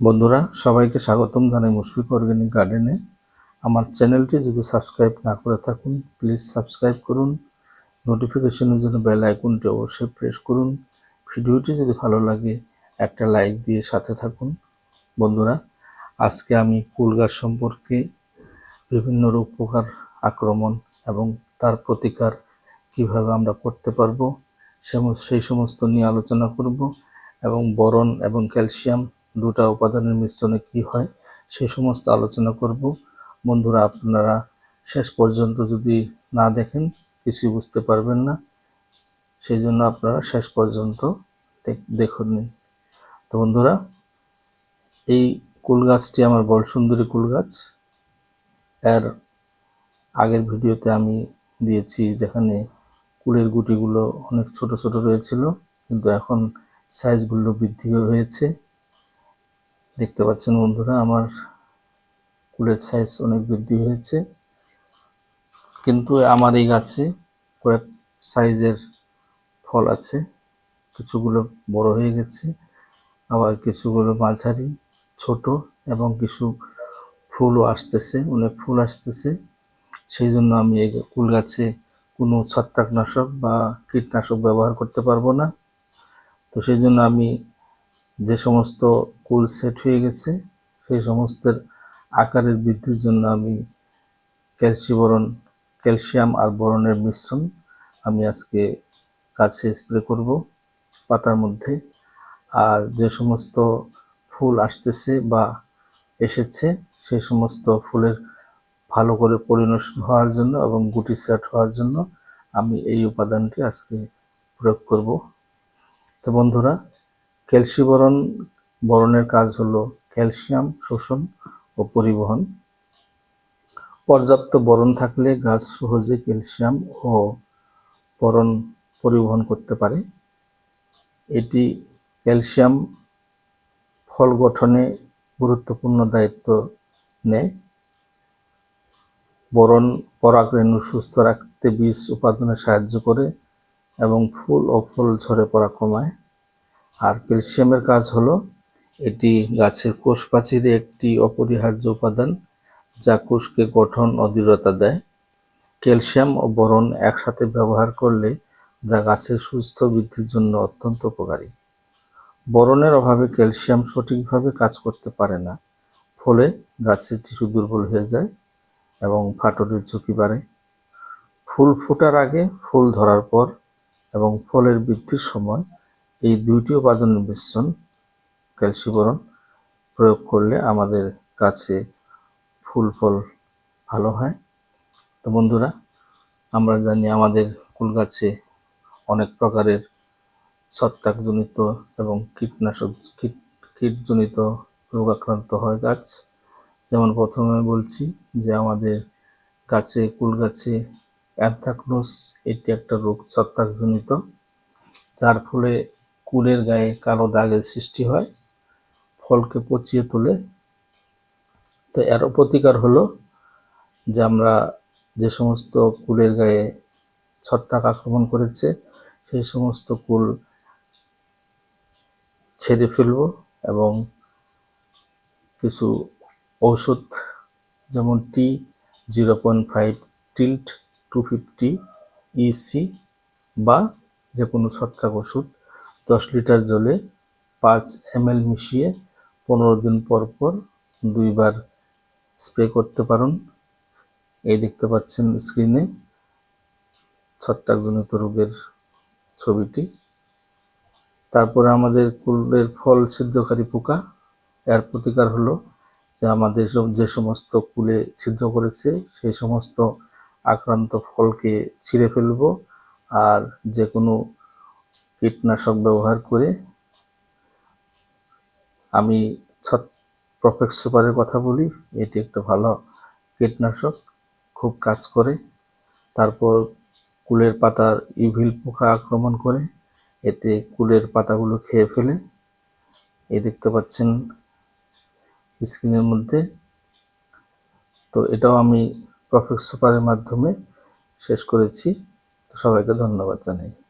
বন্ধুরা, সবাইকে স্বাগতম জানাই মুশফিক অর্গ্যানিক গার্ডেনে। আমার চ্যানেলটি যদি সাবস্ক্রাইব না করে থাকুন, প্লিজ সাবস্ক্রাইব করুন। নোটিফিকেশনের জন্য বেল আইকনটি অবশ্যই প্রেস করুন। ভিডিওটি যদি ভালো লাগে, একটা লাইক দিয়ে সাথে থাকুন। বন্ধুরা, আজকে আমি ফুল গাছ সম্পর্কে বিভিন্ন রোগ আক্রমণ এবং তার প্রতিকার কীভাবে আমরা করতে পারব সেই সমস্ত নিয়ে আলোচনা করব এবং বোরন এবং ক্যালসিয়াম দুটা উপাদানের মিশ্রণে কি হয় সেই সমস্ত আলোচনা করব। বন্ধুরা, আপনারা শেষ পর্যন্ত যদি না দেখেন, কিছুই বুঝতে পারবেন না। সেই জন্য আপনারা শেষ পর্যন্ত দেখ- দেখুন তো বন্ধুরা, এই কুল গাছটি আমার বল সুন্দরী কুল গাছ। এর আগের ভিডিওতে আমি দিয়েছি যেখানে কুলের গুটিগুলো অনেক ছোট ছোট রয়েছিল, কিন্তু এখন সাইজগুলো বৃদ্ধি হয়েছে। দেখতে পাচ্ছেন বন্ধুরা, আমার কুলের সাইজ অনেক বৃদ্ধি হয়েছে। কিন্তু আমার এই গাছে কয়েক সাইজের ফল আছে, কিছুগুলো বড় হয়ে গেছে, আবার কিছুগুলো মাঝারি, ছোট এবং কিছু ফুলও আসতেছে, অনেক ফুল আসতেছে। সেই জন্য আমি এই কুল গাছে কোনো ছত্রাকনাশক বা কীটনাশক ব্যবহার করতে পারব না। তো সেই জন্য আমি যে সমস্ত কুল সেট হয়ে গেছে, সেই সমস্তের আকারের বৃদ্ধির জন্য আমি ক্যালসিবরন ক্যালসিয়াম আর বরনের মিশ্রণ আমি আজকে কাছে স্প্রে করব পাতার মধ্যে। আর যে সমস্ত ফুল আসতেছে বা এসেছে, সেই সমস্ত ফুলের ভালো করে পরিণত হওয়ার জন্য এবং গুটি সেট হওয়ার জন্য আমি এই উপাদানটি আজকে প্রয়োগ করব। তো বন্ধুরা ক্যালসিবরন বরণের কাজ হলো ক্যালসিয়াম শোষণ ও পরিবহন। পর্যাপ্ত বরণ থাকলে গাছ সহজে ক্যালসিয়াম ও বরণ পরিবহন করতে পারে। এটি ক্যালসিয়াম ফল গঠনে গুরুত্বপূর্ণ দায়িত্ব নেয়। বরণ পরাগরেণু সুস্থ রাখতে বীজ উৎপাদনে সাহায্য করে এবং ফুল ও ফল ঝরে পড়া কমায়। আর ক্যালসিয়ামের কাজ হলো এটি গাছের কোষ প্রাচীরে একটি অপরিহার্য উপাদান যা কোষকে গঠন ও দৃঢ়তা দেয়। ক্যালসিয়াম ও বরণ একসাথে ব্যবহার করলে যা গাছের সুস্থ বৃদ্ধির জন্য অত্যন্ত উপকারী। বরণের অভাবে ক্যালসিয়াম সঠিকভাবে কাজ করতে পারে না, ফলে গাছের টিস্যু দুর্বল হয়ে যায় এবং ফাটলের ঝুঁকি বাড়ে। ফুল ফোটার আগে ফুল ধরার পর এবং ফলের বৃদ্ধির সময় এই দুইটি উপাদানের মিশ্রণ ক্যালসিবরন প্রয়োগ করলে আমাদের গাছে ফুল ফল ভালো হয়। তো বন্ধুরা, আমরা জানি আমাদের ফুল গাছে অনেক প্রকারের ছত্রাকজনিত এবং কীটনাশক, কীট, কীটজনিত রোগাক্রান্ত হয় গাছ। যেমন প্রথমে বলছি যে আমাদের গাছে কুল গাছে অ্যানথ্রাকনোস এটি একটা রোগ ছত্রাকজনিত, যার ফলে কুলের গায়ে কালো দাগের সৃষ্টি হয়, ফলকে পচিয়ে তোলে। তো এর প্রতিকার হলো যে আমরা যে সমস্ত কুলের গায়ে ছত্রাক আক্রমণ করেছে, সেই সমস্ত কুল ছেড়ে ফেলব এবং কিছু ঔষধ যেমন টি, zero point five tilt, two fifty EC বা যে কোনো ছত্রাক ওষুধ দশ লিটার জলে পাঁচ এমএল মিশিয়ে পনেরো দিন পর পর দুইবার স্প্রে করতে পারেন। এই দেখতে পাচ্ছেন স্ক্রিনে ছত্রাকজনিত রোগের ছবিটি। তারপরে আমাদের কুলের ফল ছিদ্রকারী পোকা, এর প্রতিকার হলো যে আমাদের সব- যে সমস্ত কুলে ছিদ্র করেছে, সেই সমস্ত আক্রান্ত ফলকে ছিঁড়ে ফেলব আর যে কোনো কীটনাশক ব্যবহার করে আমি ছট প্রফেক্ট সুপারের কথা বলি, এটি একটা ভালো কীটনাশক, খুব কাজ করে। তারপর কুলের পাতার ইভিল পোকা আক্রমণ করে, এতে কুলের পাতাগুলো খেয়ে ফেলে। এই দেখতে পাচ্ছেন স্ক্রিনের মধ্যে। তো এটাও আমি প্রফেক্ট সুপারের মাধ্যমে শেষ করেছি। তো সবাইকে ধন্যবাদ জানাই।